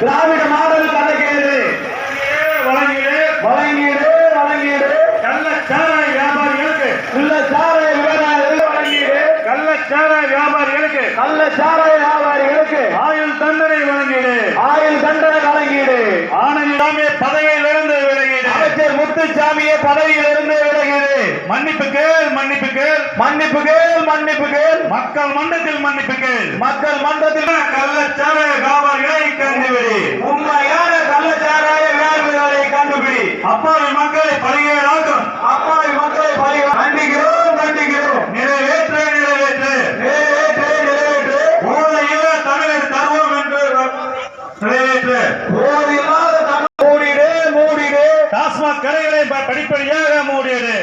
திராவிட model தலைகிறது வழங்கிடு வழங்கிடு வழங்கிடு கள்ளச்சாராய வியாபாரிகளுக்கு. கள்ளச்சாராய வியாபாரிகளுக்கு வழங்கிடு கள்ளச்சாராய வியாபாரிகளுக்கு. கள்ளச்சாராய வியாபாரிகளுக்கு. ஆயுள் தண்டனை வழங்கிடு ஆயுள் தண்டனை வழங்கிடு ஆனந்தாமே பதவியிலிருந்து விலகிடு அமைச்சர் முத்துசாமியை பதவியிலிருந்து விலகிடு மன்னிப்பு கேள் மன்னிப்பு கேள். மன்னிப்பு கேள் மன்னிப்பு கேள். மக்கள் மன்றத்தில் மன்னிப்பு கேள். மக்கள் மன்றத்தில் கள்ளச்சாராய கண்டுபிடி அப்பாவி மக்களை பலிகேடாக்கும் அப்பாவி மக்களை பலி கண்டிக்கிறோம் கண்டிக்கிறோம் நிறைவேற்று நிறைவேற்று. நிறைவேற்று நிறைவேற்று. ஊழையில தமிழர் தருவோம் என்று நிறைவேற்று. போதில்லாத தமிழ் மூடிடு மூடிடு. டாஸ்மாக் கடைகளை படிப்படியாக மூடியது